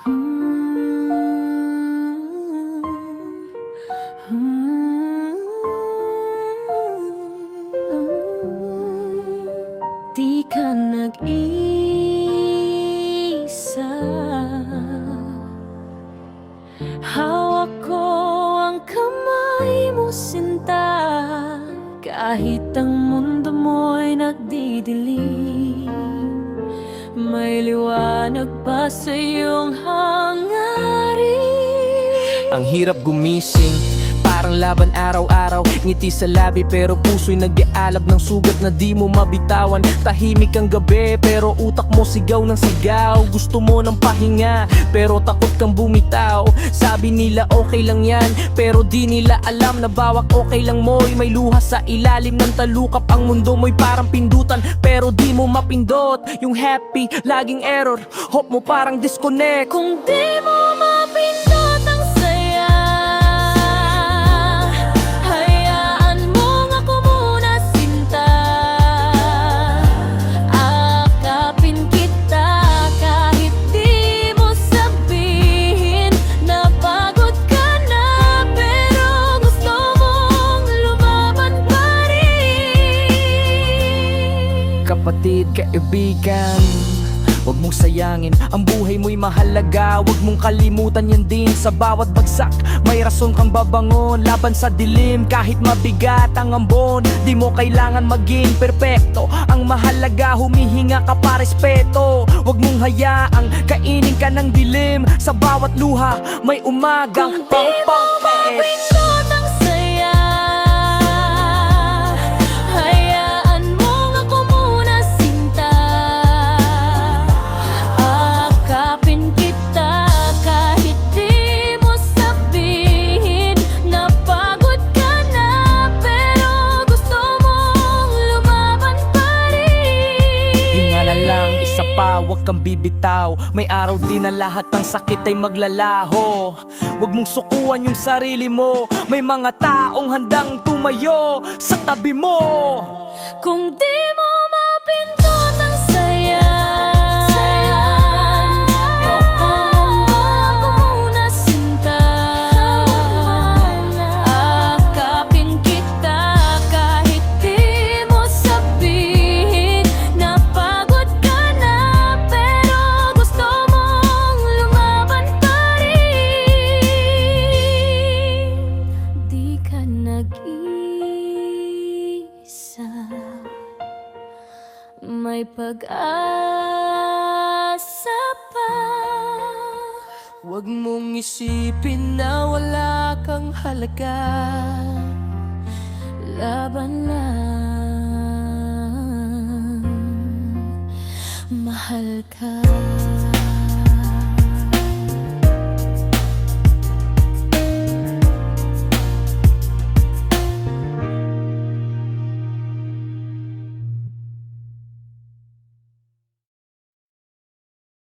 Di ka nag-isa Hawak ko ang kamay mo sinta. Kahit ang mundo mo'y nagdidilim May liwanag pa sa iyong hangarin. Ang hirap gumising Parang laban araw-araw Ngiti sa labi pero puso'y nag-aalab ng sugat na di mo mabitawan. Tahimik ang gabi pero utak mo sigaw ng sigaw. Gusto mo ng pahinga pero takot kang bumitaw. Sabi nila okay lang yan pero di nila alam na bawak okay lang mo'y May luha sa ilalim ng talukap. Ang mundo mo'y parang pindutan pero di mo mapindot. Yung happy, laging error Hope mo parang disconnect. Kung di mo Kapatid, kaibigan. Huwag mong sayangin, ang buhay mo'y mahalaga. Huwag mong kalimutan yan din Sa bawat bagsak, may rason kang babangon Laban sa dilim, kahit mabigat ang ambon Di mo kailangan maging perpekto. Ang mahalaga, humihinga ka pa respeto. Huwag mong hayaang kainin ka ng dilim. Sa bawat luha, may umagang Kung di mo na lang, isa pa, huwag kang bibitaw. May araw din na lahat ng sakit ay maglalaho. Huwag mong sukuan yung sarili mo. May mga taong handang tumayo sa tabi mo. Kung di ka nag-isa May pag-asa pa. Huwag mong isipin na wala kang halaga. Laban lang. Mahal ka